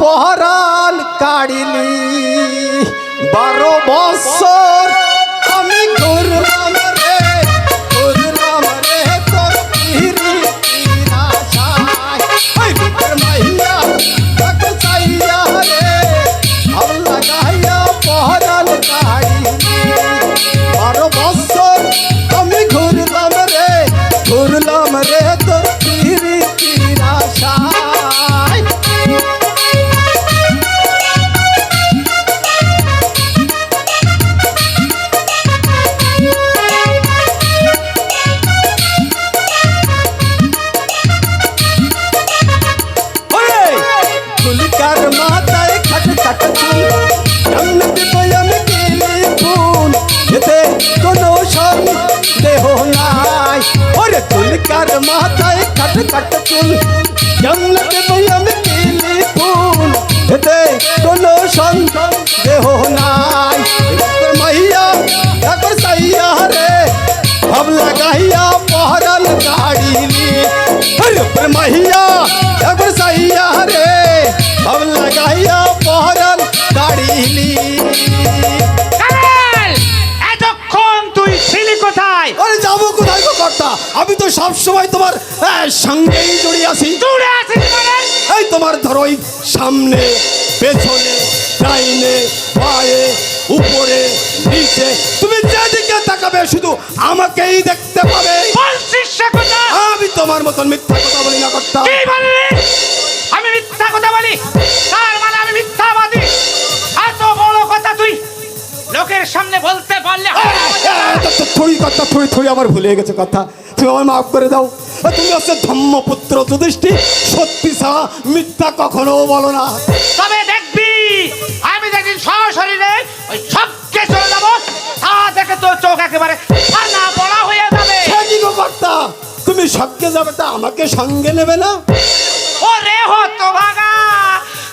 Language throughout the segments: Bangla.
পহরান কাড়িলি। বারো বছর ভাব লাগাইয়া পহরাল গাড়িলি अरे पर महिया अगर सैया रे अब लगाइया पहरल गाड़ीली কামাল এতক্ষণ তুই ছিলি কোথায় আরে যাবো কোথায় গো কর্তা আমি তো সব সময় তোমার আহ, সঙ্গেই জড়িয়ে আছি দূরে আছিস মানে এই তোমার ধরো এই সামনে পেছনে ডাইনে পায়ে উপরে নিচে তুমি যেদিকে তাকাবে? শুধু আমাকেই দেখতে পাবে। কথা। আমি তোমার মতন মিথ্যা কথা বলি না কর্তা। কি বললি? আমি মিথ্যা কথা বলি? তার মানে আমি মিথ্যাবাদী। এত বড় কথা তুই লোকের সামনে বলতে পারলে কথা আমার ভুলে গেছে কথা তুমি আমার মাফ করে দাও। তুমি হচ্ছে ধর্মপুত্র যুধিষ্ঠি। সত্যি ছাড়া মিথ্যা কখনো বলো না। তবে দেখবি আমি যেদিন সশরীরে ওই সবকে চলে যাব তা দেখে তোর চোখ একেবারে ছানা বড়া হয়ে যাবে। কি গো কর্তা তুমি সবকে যাবে তা আমাকে সঙ্গে নেবে না? ও রে হতো ভাগা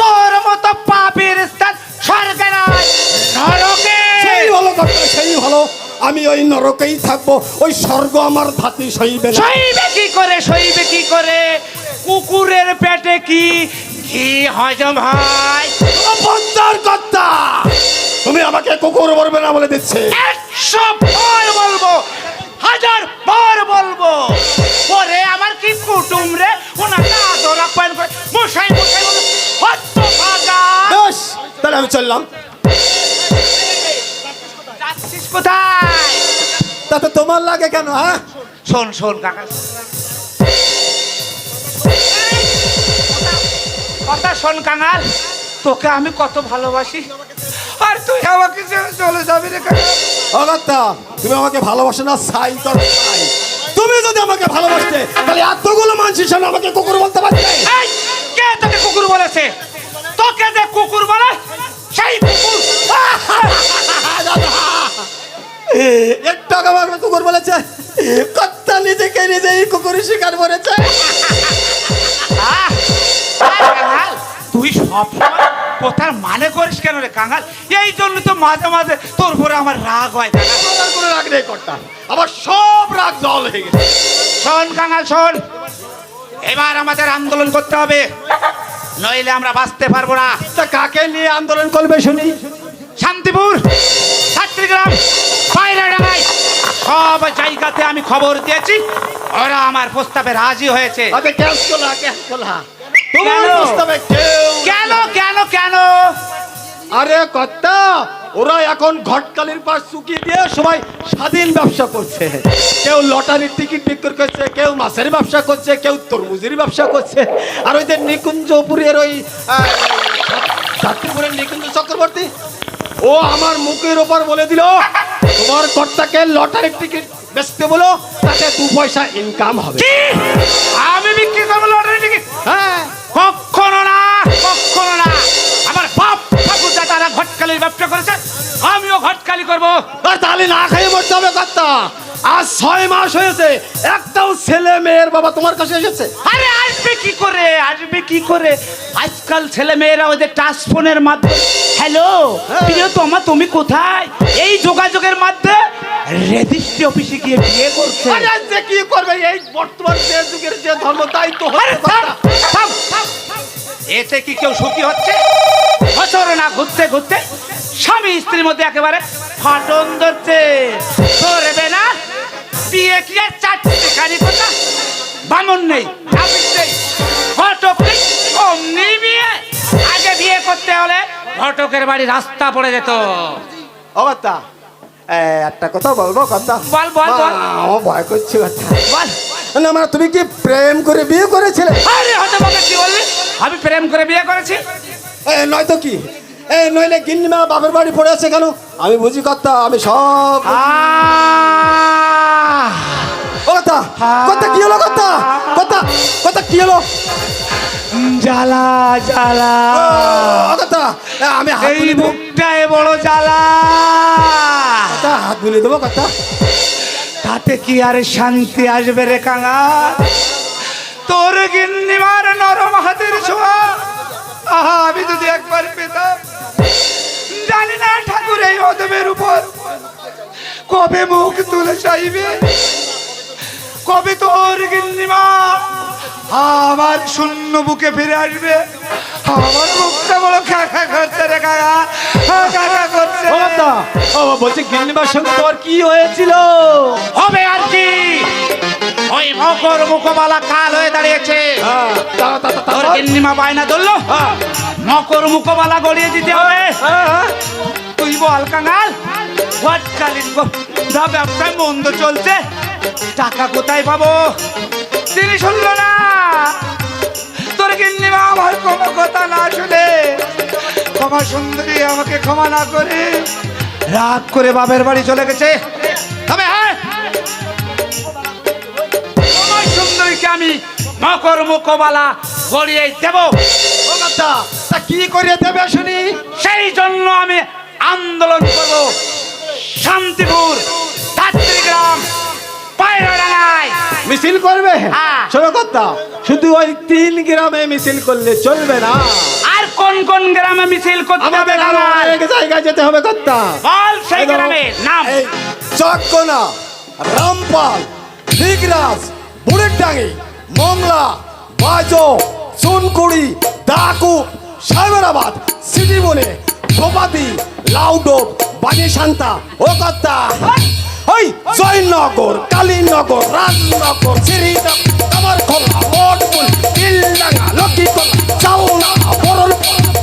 তোর মতো পাপের স্থান স্বর্গে নরকে। সেই ভালো কর্তা সেই ভালো। আমি ওই নরকেই থাকব ওই স্বর্গ আমার ধাতি সইবে না। সইবে কি করে সইবে কি করে? কুকুরের পেটে কি কি হজম হয়? অপদ্দার কর্তা তুমি আমাকে কুকুর বলবে না বলে দিচ্ছে। একশো বার বলব হাজার বার বলব। ওরে আমার কি কুটুম রে? ওনাকে আদর আপ্যায়ন করে মশাই মশাই বলে হত্য ভাগা। বেশ তাহলে আমি চললাম। যাচ্ছিস কোথায়? তাতে তোমার লাগে কেন হ্যাঁ? শোন শোন কাকা। কথা শোন কাঙাল। তোকে আমি কত ভালোবাসি। আর তুই আমাকে ছেড়ে চলে যাবি রে অগত্যা তুমি আমাকে ভালোবাসো না সাই করো তুমি যদি আমাকে ভালোবাসতে তাহলে এতগুলো মানুষের সামনে আমাকে কুকুর বলতে পারতে? এই কে তোকে কুকুর বলেছে? তোকে যে কুকুর বলে সেই কুকুর। একটু আগে আমাকে কুকুর বলেছে কত্তা নিজেকে নিজেই কুকুর শিকার করেছে। আহ, তুই সব সময় কথার মানে করিস কেন রে কাঙাল? এই জন্য তো মাঝে মাঝে তোর উপরে আমার রাগ হয়। আমার কোনো রাগ নেই কর্তা। আমার সব রাগ জল হয়ে গেছে। শোন কাঙাল শোন। এবার আমাদের আন্দোলন করতে হবে। নইলে আমরা বাঁচতে পারব না। তা কাকে নিয়ে আন্দোলন করবে শুনি? শান্তিপুর ছাত্রীগ্রাম পায়রা ডাঙায় সব জায়গাতে আমি খবর দিয়েছি। ওরা আমার প্রস্তাবে রাজি হয়েছে। আরে ক্যাশ কোলা ক্যাশ কোলা তোমার কেন? প্রস্তাবে কেউ কেন কেন কেন? আরে কর্তা ওরা এখন ঘটকালির পাশ চুকিয়ে দিয়ে সবাই স্বাধীন ব্যবসা করছে। কেউ লটারির টিকিট বিক্রি করছে কেউ মাছের ব্যবসা করছে কেউ তরমুজের ব্যবসা করছে। আর ওই যে নিকুঞ্জপুরের ওই আহ, নিকুঞ্জ চক্রবর্তী ও আমার মুখের ওপর বলে দিল তোমার কর্তাকে লটারির টিকিট বেচতে বলো তাতে দু পয়সা ইনকাম হবে। আমি বিক্রি করব লটারি টিকিট? হ্যাঁ। কখনো না কখনো না। আমার বাপ ঠাকুরদা তারা ঘটকালির ব্যবসা করেছে আমিও ঘটকালি করব। তাহলে না খেয়ে মরতে হবে কর্তা আজ ছয় মাস হয়েছে একটাও ছেলে মেয়ের বাবা তোমার কাছে এসেছে। আরে আসবে কি করে আসবে কি করে? আজকাল ছেলে মেয়েরা ওদের টাচ ফোনের মাধ্যমে হ্যালো হ্যাঁ। প্রিয় তোমা তুমি কোথায়? এই যোগাযোগের মাধ্যমে রেজিস্ট্রি অফিসে গিয়ে বিয়ে করছে। আরে যে কি করবে? এই বর্তমান যে যুগের যে ধর্ম তাই তো আরে থাম। এতে কি কেউ সুখী হচ্ছে? বছর না ঘুরতে ঘুরতে স্বামী স্ত্রীর মধ্যে একেবারে ফাটন ধরছে। ধরবে না। বিয়ে কি আর চারটে খানি কথা? বামন নেই নাপিত নেই ঘটক নেই অমনি বিয়ে। আগে বিয়ে করতে হলে ঘটকের বাড়ি রাস্তা পড়ে যেত। এ, একটা কথা বলব কথা বল, বল, বল। আমার ভয় করছে কথা। বল। না মানে তুমি কি প্রেম করে বিয়ে করেছিলে? আরে হতে বলতে কি বললি? আমি প্রেম করে বিয়ে করেছি। এ, নয়তো কি? এ নইলে গিন্নিমা বাপের বাড়ি পড়ে আছে কেন? আমি বুঝি কথা আমি সব কথা কথা কি হলো কথা কথা কথা কি হলো? জ্বালা জ্বালা। কথা আমি এই মুখটায় বড় জ্বালা। হাত তুলে দেবো কথা? তাতে কি আর শান্তি আসবে রে কাঙা? তোর গিন্নিমার নরম হাতের ছোঁয়া। আহা, আমি যদি একবার পেতাম, জানি না ঠাকুর এই অদমের উপর কবে মুখ তুলে চাইবে। কবে তোর গিন্নিমা আমার শূন্য বুকে ফিরে আসবে। আমার মুখটা বড় খাখা করছে রে কাকা খাখা করছে ও বলছি গিন্নিমার সঙ্গে তোমার কি হয়েছিল? হবে আর কি? ওই মকর মুখবালা কাল হয়ে দাঁড়িয়েছে। হ্যাঁ, তোর গিন্নিমা বায়না ধরলো। হ্যাঁ, মকর মুখবালা গড়িয়ে দিতে হবে। হ্যাঁ। তুই বল কাঙাল হোয়াটকালীন যা ব্যবসায় মন্দ চলছে টাকা কোথায় পাবো? তিনি শুনলো না। তোর গিন্নিমা আমার কোনো কথা না শুনে ক্ষমা সুন্দরী আমাকে ক্ষমা না করে রাগ করে বাপের বাড়ি চলে গেছে। তবে হ্যাঁ তোমার সুন্দরীকে আমি মকর মুখবালা গড়িয়ে দেব। তা কি করে দেবে শুনি? সেই জন্য আমি আন্দোলন করব। শান্তিপুর ছাত্রীগ্রাম পায়রাডাঙ্গায়। মিছিল করবে? হ্যাঁ। শোনো কথা শুধু ওই তিন গ্রামে মিছিল করলে চলবে না। কোন কোন গ্রামে মিছিল করতে হবে কামাল? অনেক জায়গায় যেতে হবে কথা বল সেই গ্রামের নাম। এই চককোনা রামপাল দিগরাজ বুড়িরডাঙ্গি মংলা বাজো চুনকুড়ি দাকু সাইবরাবাদ সিটিমনে গোপাদি লাউডোব বানিশান্তা ও কথা ওই জয়নগর কালীনগর রাজনগর শ্রীনগর কামারখোলা মোটপুল তিলডাঙ্গা লক্ষ্মীতলা চালনা বরল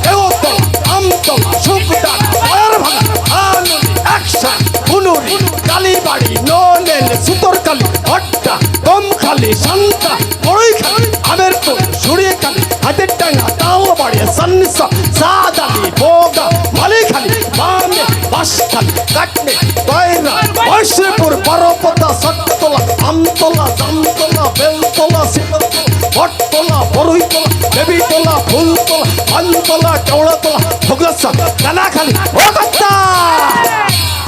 দেওতলা আমতলা সুখডাঙ্গা বয়ারভাঙা আনুলি একশা কুনুরি কালীবাড়ি ননেল সুতরকালি হট্টা কমখালি শান্তা সটতলা, আমতলা, জামতলা, বেলতলা, শিবতলা বটতলা বড়ইতলা দেবীতলা ফুলতলা পানতলা কেওড়াতলা ভোগলাসা কানাখালি ও কথা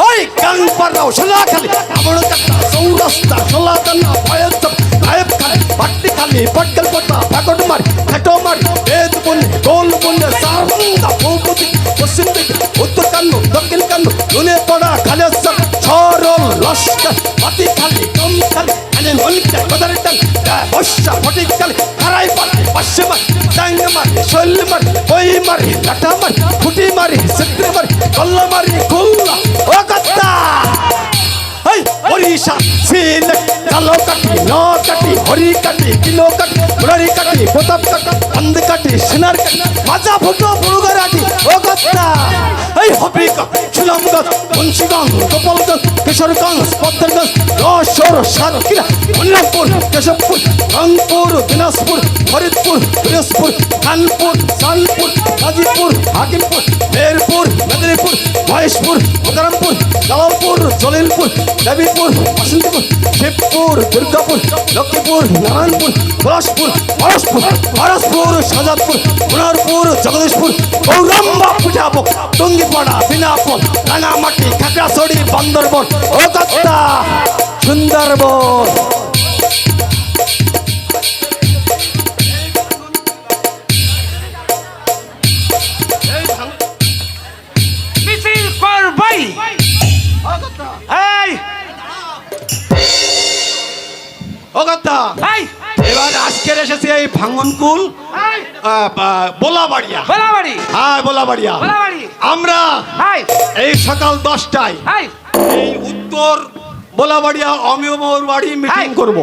ওই গাংপাড়াও সোনাখালি আমার কাটা চৌরাস্তা সোলাদানা ভয়ত্তম গায়েব খালি, পাট্টি খালি, পটকল পটা ফাকট মারি ফেটো মারি, বেদ বনে গোল বনে সারবঙ্গা ভূপতি, পশ্চিম দিকে, উত্তর কান্ন দক্ষিণ কান্ন নুনে পড়া খালেশ্বর সরল লস্কর পাতি খালি কম খালি আনে মনকে কদার টান বর্ষা ফটিক খালি খারাই পাটি পাশে মারি ডাঙ্গ মারি শৈল মারি ওই মারি, লাঠা মারি ফুটি মারি সিদ্রে মারি, কল্লা মারি গোল্লা ও কথা এই ওড়িশা সিলেট কালো কাটি ন কাটি কাটি প্রতাপ কাটি বন্ধ সিনার মাজা ফুটো বুড়ুগারাটি ও কথা এই হবিগঞ্জ সুনামগঞ্জ মুন্সিগঞ্জ গোপালগঞ্জ কিশোরগঞ্জ পত্তরগঞ্জ যশোর সাতক্ষীরা কল্যাণপুর কেশবপুর রংপুর দিনাজপুর ফরিদপুর পিরোজপুর কানপুর চাঁদপুর গাজীপুর হাকিমপুর মেরপুর মেদিনীপুর মহেশপুর মকরমপুর জালালপুর জলিলপুর দেবীপুর বসন্তপুর শিবপুর দুর্গাপুর লক্ষ্মীপুর নারায়ণপুর পলাশপুর পলাশপুর পরশপুর পরশপুর শাহজাদপুর পুনরপুর জগদীশপুর গৌরম্বা পিঠাপুর টুঙ্গিপাড়া বিনাপুর রাঙামাটি খাগড়াছড়ি বান্দরবন কত্তা সুন্দরবন। এই ও কথা এই এবার আজকের এসেছে এই ভাঙ্গনকুল বোলাবাড়িয়া। বলাবাড়ি। হ্যাঁ বোলাবাড়িয়া। বলাবাড়ি। আমরা এই সকাল দশটায় এই উত্তর বোলাবাড়িয়া অমিয়মর বাড়ি মিটিং। করব।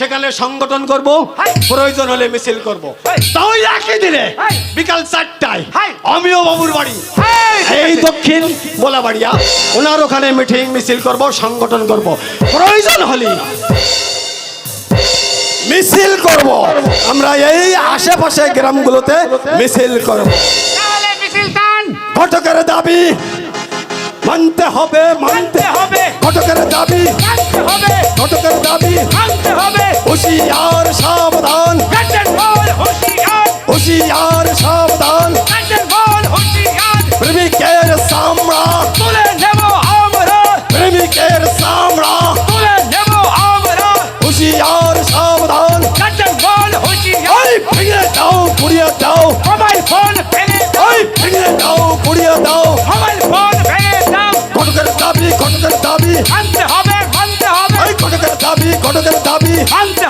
সেখানে সংগঠন করব। প্রয়োজন হলে মিছিল করব। তাও একই দিনে বিকাল চারটায়। অমিয় বাবুর বাড়ি। এই দক্ষিণ বোলাবাড়িয়া ওনার ওখানে মিটিং মিছিল করব সংগঠন করব। প্রয়োজন হলে মিছিল করব। আমরা এই আশেপাশে গ্রামগুলোতে মিছিল করব। ঘটকের দাবি মানতে হবে মানতে হবে। ঘটকের দাবি মানতে হবে। ঘটকের দাবি মানতে হবে। হুশিয়ার সাবধান। হুঁশিয়ার। সাবধান। প্রেমিকের সামরা। তুলে নেব। পুড়িয়ে দাও। মোবাইল ফোন ফেলে দাও দাবি দাবি। মানতে হবে মানতে হবে। ওই ঘটকের দাবি ঘটকের দাবি।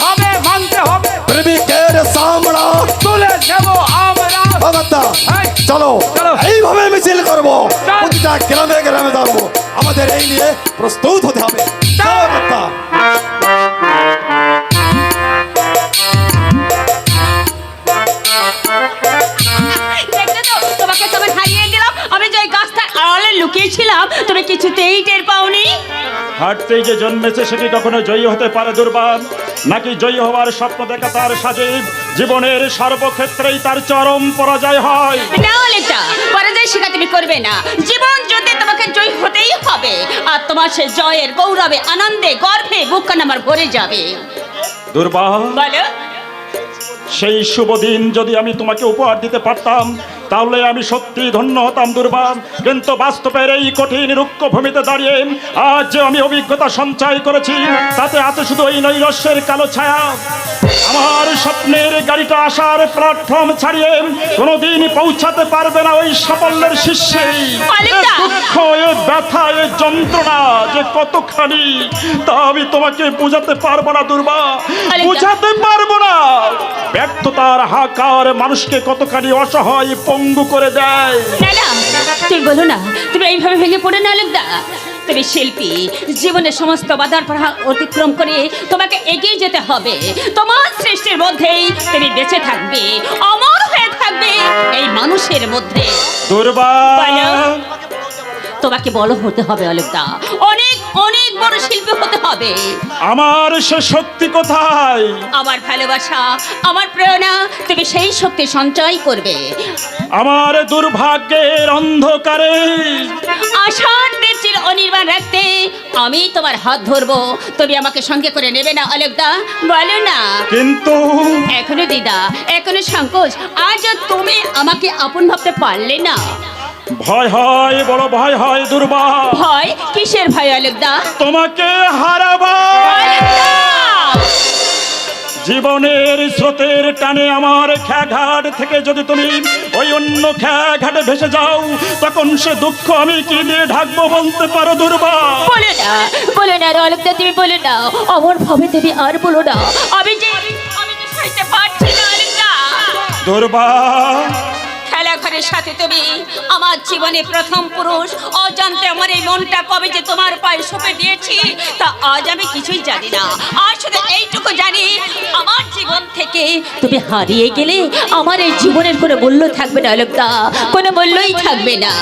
হবে মানতে হবে। প্রেমিকের সামরা তুলে নেব আমরা। এই, চলো। এইভাবে মিছিল করব। প্রতিটা গ্রামে গ্রামে যাব। আমাদের এই নিয়ে প্রস্তুত হতে হবে। আড়ালে তুমি কিছুতেই টের পাওনি? হাঁটতেই যে জন্মেছে সেটি কখনো জয়ী হতে পারে দুর্বার নাকি জয়ী হওয়ার স্বপ্ন দেখা তার সাজীব? জীবনের সর্বক্ষেত্রেই তার চরম পরাজয় হয়। না অনেকটা পরাজয় স্বীকার তুমি করবে না। জীবন যুদ্ধে তোমাকে জয় হতেই হবে আর তোমার সে জয়ের গৌরবে আনন্দে গর্ভে বুকখান আমার ভরে যাবে। দুর্বার বলো। সেই শুভ দিন যদি আমি তোমাকে উপহার দিতে পারতাম তাহলে আমি সত্যি ধন্য হতাম দুর্বার। কিন্তু বাস্তবের এই কঠিন রুক্ষ ভূমিতে দাঁড়িয়ে আজ যে আমি অভিজ্ঞতা সঞ্চয় করেছি তাতে আছে শুধু এই নৈরস্যের কালো ছায়া। আমার স্বপ্নের গাড়িটা আসার প্ল্যাটফর্ম ছাড়িয়ে কোনোদিন পৌঁছাতে পারবে না ওই সাফল্যের শীর্ষে। দুঃখ এ ব্যথা এ যন্ত্রণা যে কতখানি তা আমি তোমাকে বোঝাতে পারব না দুর্বা! বুঝাতে পারব না। ব্যর্থতার হাকার মানুষকে কতখানি অসহায় পঙ্গু করে দেয়। না না তুমি বলো না তুমি এইভাবে ভেঙে পড়ে না তুমি শিল্পী জীবনের সমস্ত বাধার প্রহা অতিক্রম করে তোমাকে এগিয়ে যেতে হবে। তোমার সৃষ্টির মধ্যেই তুমি বেঁচে থাকবে অমর হয়ে থাকবে এই মানুষের মধ্যে। দুর্বা বলো। তোমাকে বড় হতে হবে অলোকদা অনেক অনেক বড় শিল্পী হতে হবে। আমার সে শক্তি কোথায়? আমার ভালোবাসা আমার প্রেরণা তুমি সেই শক্তি সঞ্চয় করবে। আমার দুর্ভাগ্যের অন্ধকারে। আশার দীপ্তির অনির্বাণ রাখতে আমি তোমার হাত ধরবো। তুমি আমাকে সঙ্গে করে নেবে না অলোকদা। বলো না। কিন্তু এখনও দিদা এখনও সংকোচ। আজ তুমি আমাকে আপন ভাবতে পারলে না। ভয় হয় বড় ভয় হয় দুর্বা। ভয়? কিসের ভয় অলোকদা? তোমাকে হারাবা। জীবনের স্রোতের টানে আমার খেঘাট থেকে যদি তুমি ওই অন্য খেঘাটে ভেসে যাও তখন সে দুঃখ আমি কি দিয়ে ঢাকবো বলতে পারো দুর্বা? বলে না বলে না রলকদা তুমি বলে না। অমর ভাবে তুমি আর বলো না। আমি যে আমি যে পারছি না দুর্বা খেলাঘরের সাথে তুমি আমার জীবনে প্রথম পুরুষ। অজান্তে আমার এই মনটা কবে যে তোমার পায়ে সঁপে দিয়েছি, তা আজ আমি কিছুই জানি না। আর শুধু এইটুকু জানি, আমার জীবন থেকে তুমি হারিয়ে গেলে আমার এই জীবনের কোনো মূল্য থাকবে না অলোকদা কোনো মূল্যই থাকবে না।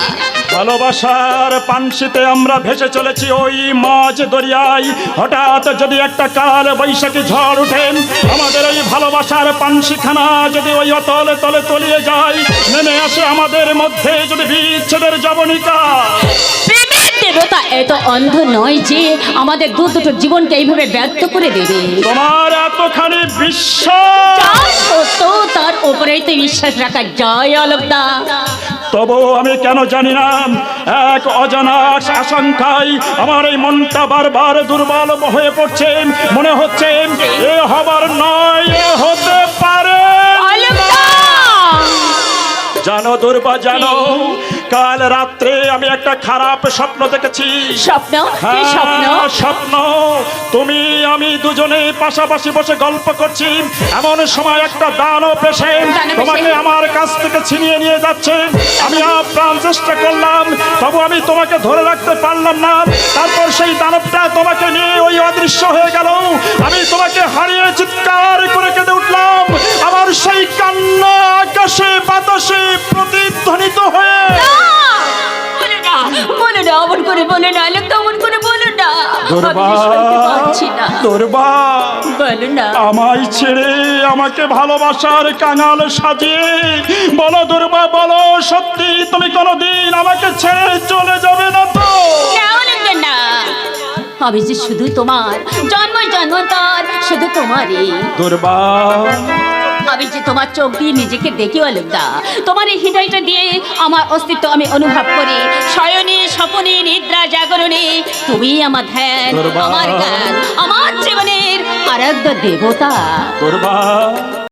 ভালোবাসার পানসিতে আমরা ভেসে চলেছি ওই মাছ দরিয়ায়। হঠাৎ যদি একটা কাল বৈশাখী ঝড় উঠেন আমাদের এই ভালোবাসার পানসিখানা যদি ওই অতলে তলে তলিয়ে যায়, নেমে আসে আমাদের মধ্যে যদি বিচ্ছেদের জবনিকা। দেবতা এত অন্ধ নয় যে আমাদের দু দুটো জীবনকে এইভাবে ব্যর্থ করে দেবে। তোমার এতখানি বিশ্ব যা তার উপরেই তো বিশ্বাস রাখা যায় অলকদা। তবু আমি কেন জানি না এক অজানা আশঙ্কায় আমার এই মনটা বারবার দুর্বল হয়ে পড়ছে। মনে হচ্ছে এ হবার নয় এ হতে পারে। জানো দুর্বা জানো কাল রাত্রে আমি একটা খারাপ স্বপ্ন দেখেছি। স্বপ্ন? স্বপ্ন হ্যাঁ, স্বপ্ন? তুমি আমি দুজনে পাশাপাশি বসে গল্প করছি। এমন সময় একটা দানব এসে দানব তোমাকে আমার কাছ থেকে ছিনিয়ে নিয়ে যাচ্ছে। আমি আপ্রাণ চেষ্টা করলাম তবু আমি তোমাকে ধরে রাখতে পারলাম না। তারপর সেই দানবটা তোমাকে নিয়ে ওই অদৃশ্য হয়ে গেল। আমি তোমাকে হারিয়ে চিৎকার করে কেঁদে উঠলাম। আমার সেই কান্না আকাশে বাতাসে প্রতিধ্বনিত হয়ে বলো না অমন করে বলো না লোকটা অমন করে বলো না। আমায় ছেড়ে আমাকে ভালোবাসার কাঙাল সাজিয়ে বলো দুর্বা বলো সত্যি তুমি কোনোদিন আমাকে ছেড়ে চলে যাবে না তো। না আমি যে শুধু তোমার জন্ম জন্ম তার শুধু তোমারই। দুর্বা আমি যে তোমার চোখ দিয়ে নিজেকে দেখি অলোকদা তোমার এই হৃদয়টা দিয়ে আমার অস্তিত্ব আমি অনুভব করি। শয়নে স্বপনে নিদ্রা জাগরণে তুমি আমার ধ্যান। আমার গান আমার জীবনের আরাধ্য দেবতা।